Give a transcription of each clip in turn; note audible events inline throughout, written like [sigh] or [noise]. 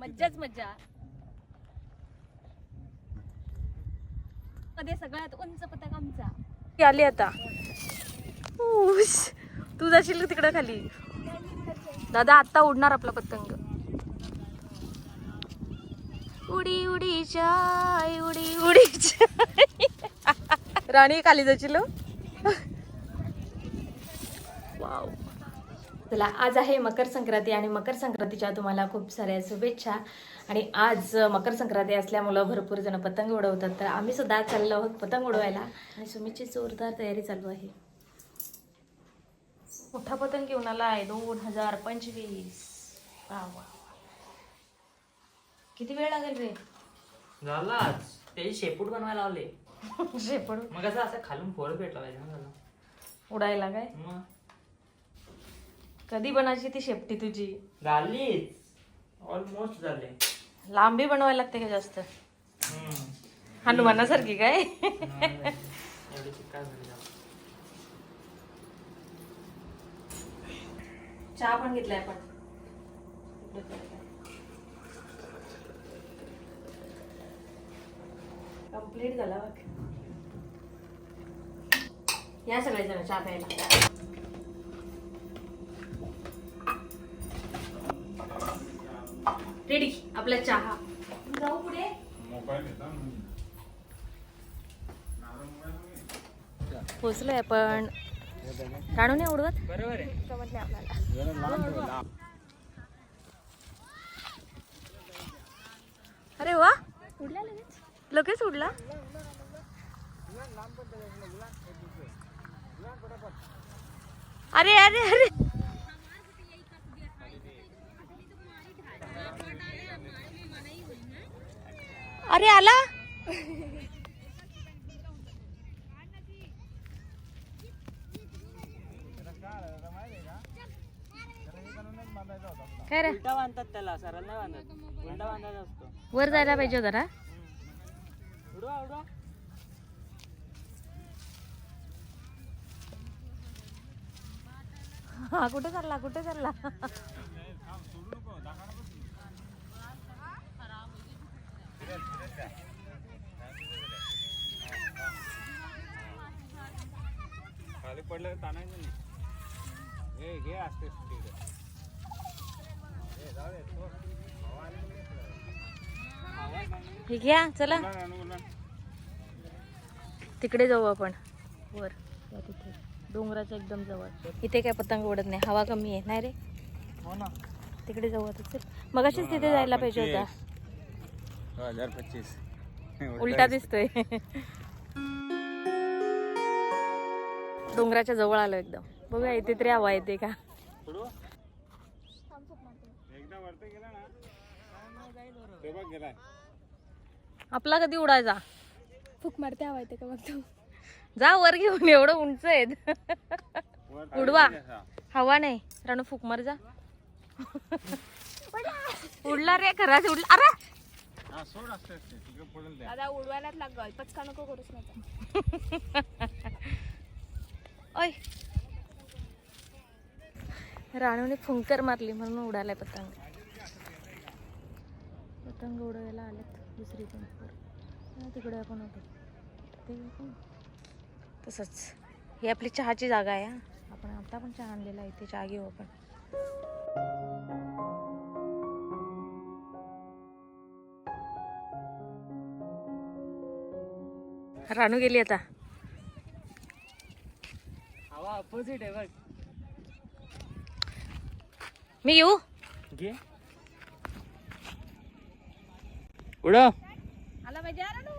मज्जाच मज्जा. मध्ये सगळ्यात उंच पतंग आमचा. आली आता. तू जाशील तिकडं खाली? दादा आता उडणार आपला पतंग. उडी उडी चाय उडी उडी चाय. राणी खाली जाशील हो? वाव चला आज आहे मकर संक्रांती आणि मकर संक्रांतीच्या तुम्हाला खूप साऱ्या शुभेच्छा. आणि आज मकर संक्रांती असल्यामुळं भरपूर जण पतंग उडवतात. तर आम्ही सुद्धा चाललो आहोत पतंग उडवायला. आणि सुमीची जोरदार तयारी चालू आहे. मोठा पतंग घेऊन आला आहे. दोन हजार पंचवीस. वा वा वा. किती वेळ लागेल रे? झालाच त्याची शेपूट बनवायला लावले. [laughs] शेपड मग असं असं खालून फोड भेटला पाहिजे ना झालं उडायला काय? मग. कधी बनायची ती शेपटी तुझी? झालीच. ऑलमोस्ट झाले. लांबी बनवायला लागते का जास्त? हम्म. हनुमानासारखी काय. चहा पण घेतलाय आपण. कंप्लीट झाला बघ. या जण चहा प्यायला. रेडी आपला चहा. जाऊ पुढे. पोचलोय आपण. राणू नाही उडवत? बरोबर आहे. अरे वा. उडला लगेच? लगेच उडला? अरे अरे अरे. अरे आला? काय रे? उलटा बांधतात त्याला सरळ नाही बांधत उलटा बांधायचा असतो. वर जायला पाहिजे उडवा उडवा. हा कुठे चालला कुठे चालला? खाली पडलं तर ताणायचं नाही. हे घे असते तिकडे जाऊ दे. हे घ्या चला. तिकडे जाऊ आपण. वर या तिथे. डोंगराच्या एकदम जवळ. इथे काय पतंग उडत नाही हवा कमी आहे नाही रे? हो ना. तिकडे जाऊ आता चल. मग अशीच तिथे जायला पाहिजे होता. हजार पच्चीस उलटा दिसतोय. डोंगराच्या जवळ आलो एकदम. बघूया इथे तरी हवा येते का? उडवा. एकदा वरती गेला ना ते बघ गेलाय. आपला कधी उडायचा? फुक मारते हवा येते का बघतो जा वर घेऊन एवढं उंच आहेत उडवा. हवा नाही. राणू फुक मार जा. उडला रे खराच उडला. अरे! हा दादा उडवायलाच लागल. पचका नको करूच नका [laughs] ओय. राणूने फुंकर मारली म्हणून उडालाय पतंग. पतंग उडवायला आलेत दुसरी पण तिकडे आपण होतो. ते तसंच. ही आपली चहाची जागा आहे आपण आता पण चहा आणलेला आहे इथे चहा घेऊ आपण. राणू गेली आता. आहे बघ. मी येऊ? घे. उडव. आला पाहिजे अरे नो.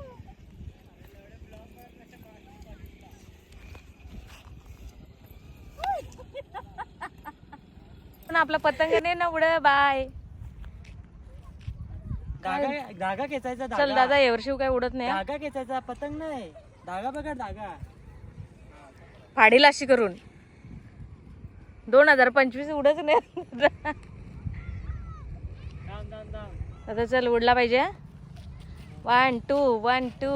पण आपला पतंग नाही ना उड बाय. धागा धागा खेचायचा चल दादा यावर्षी काय उडत नाही. धागा खेचायचा पतंग नाही. धागा बघा धागा. फाडील अशी करून. दोन हजार पंचवीस उडत नाही. आता चल उडला पाहिजे वन टू वन टू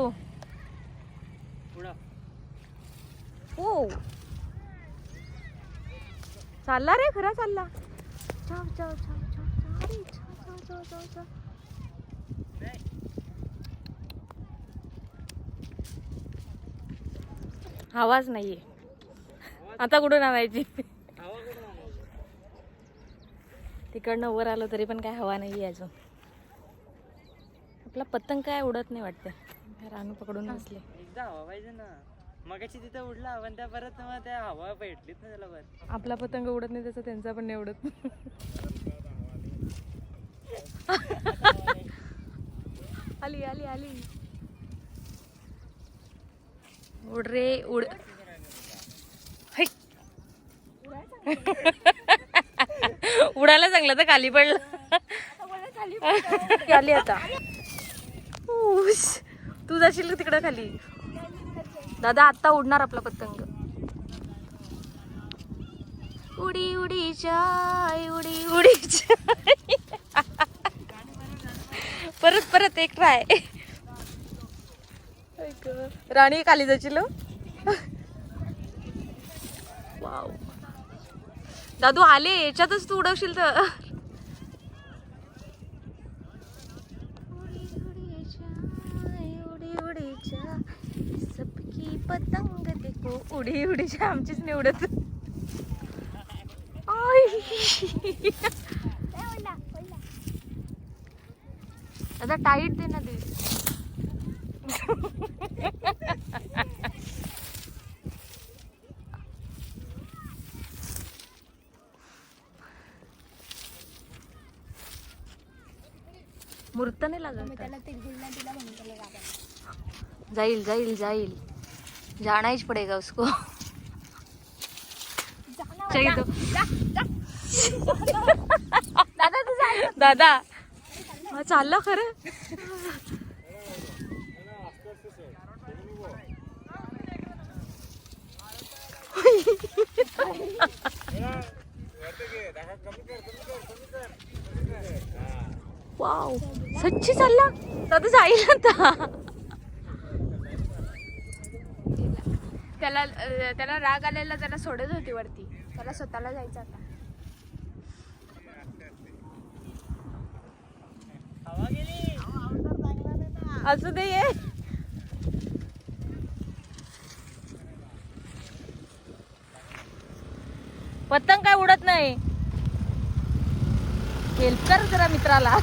ओ चालला रे खरा चालला. चाव चाव चाव चाव चाव रे, चाव, चाव, चाव. असं असं असं आवाज नाहीये. आता कुठून आणायची? तिकडनं वर आलो तरी पण काय हवा नाहीये अजून. आपला पतंग काय उडत नाही वाटतं. रानू पकडून बसले. एकदा हवा पाहिजे ना. मगाची तिथं उडला पण त्या परत मग त्या हवा भेटलीच ना त्याला वर आपला पतंग उडत नाही तसं त्यांचा पण नाही उडत. आली आली आली. उड रे उड है. [laughs] उडायला चांगलं तर खाली पडलं. [laughs] खाली आता. तू जाशील तिकडं खाली? दादा आता उडणार आपला पतंग. उडी उडी जाय उडी उडी जाय. परत परत एक ट्राय राणी खाली जाशील वाव. दादू आले. याच्यातच तू उडवशील तर. सबकी पतंग देखो. उडी उडी जाय, आमचीच निवडत. आता टाईट दे ना ते. मूर्त नाही लागत. जाईल जाईल जाईल जाना ही पडेगा उसको चाहिए तो. दादा तू जा दादा हा चाललं खरं वाव सच्ची चालला दादा जाईल आता. त्याला त्याला राग आलेला त्याला सोडत होती वरती. त्याला स्वतःला जायचं आता. असू दे ये. पतंग काय उडत नाही. हेल्प कर जरा मित्राला.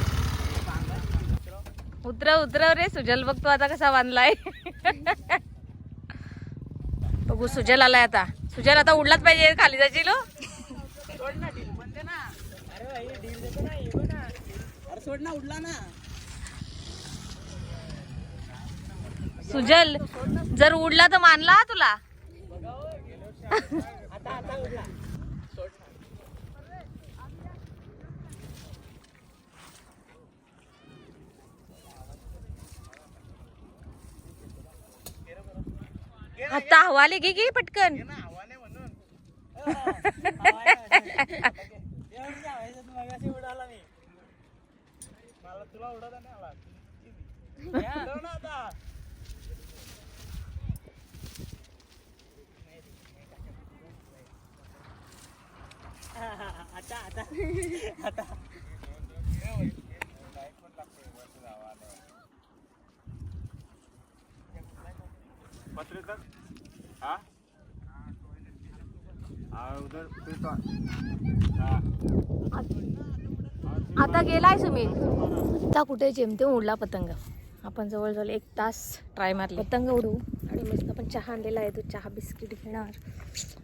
उतरव उतरव रे सुजल बघतो आता कसा बांधलाय. बघू सुजल आलाय आता. सुजल आता उडलाच पाहिजे खाली जायची लो हो? सोड ना उडला ना सुजल जर उडला तर मानला हा तुला. आता हवाले घे घे पटकन. उडाला मी मला तुला उडवता नाही आला उडव ना आता आता. आता आता पत्र तक हाँ हाँ उधर आता गेलाय सुमित आता कुठे जेमते उडला पतंग. आपण जवळजवळ एक तास ट्राय मारले. पतंग उडू आणि मस्त आपण चहा आणलेला आहे तो चहा बिस्किट घेणार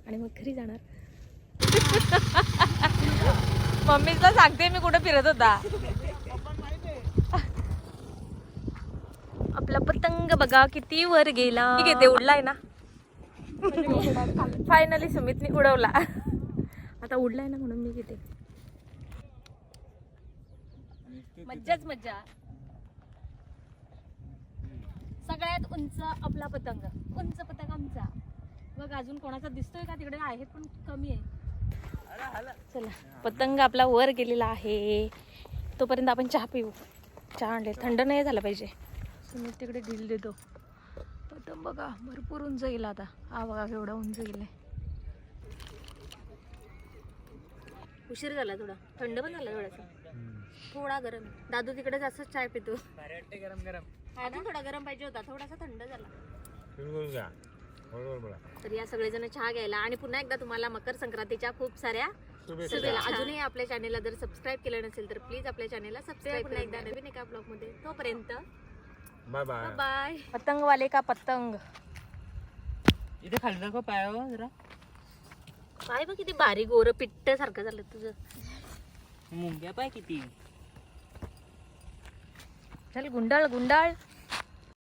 आणि मग घरी जाणार. मम्मीला सांगते मी कुठे फिरत होता. आपला पतंग बघा किती वर गेला. ठीक आहे ते उडलाय ना. [laughs] फायनली सुमितने उडवला. आता उडलाय ना म्हणून मी घेते मज्जाच मज्जा. सगळ्यात उंच आपला पतंग. उंच पतंग आमचा. बघ अजून कोणाचा दिसतोय का तिकडे? आहेत पण कमी आहे. चला. पतंग आपला वर गेलेला आहे. तोपर्यंत आपण चहा पिऊ. चहा आणले. थंड नाही झाला पाहिजे. सुमित तिकडे ढील देतो. पतंग बघा भरपूर उंच गेला आता. हा बघा केवढा उंच गेलाय उशीर झाला थोडा. थंड पण झाला थोडासा. थोडा गरम. दादू तिकडे जास्तच चाय पितो. गरम गरम. अजून थोडा गरम पाहिजे होता. थोडासा थंड झाला. तर या सगळेजण चहा घ्यायला आणि पुन्हा एकदा तुम्हाला मकर संक्रांतीच्या खूप साऱ्या शुभेच्छा. अजूनही आपल्या चॅनेलला जर सबस्क्राईब केलं नसेल तर प्लीज आपल्या चॅनेलला सबस्क्राईब पुन्हा एकदा नवीन एका ब्लॉगमध्ये तोपर्यंत बाय बाय बाय पतंगवाले का पतंग. इथे खाली दाखव पायावर जरा. पाय बघ किती बारीक गोर पिट्ट सारखं झालं तुझं. मुंग्या पाय किती. चल गुंडाळ गुंडाळ.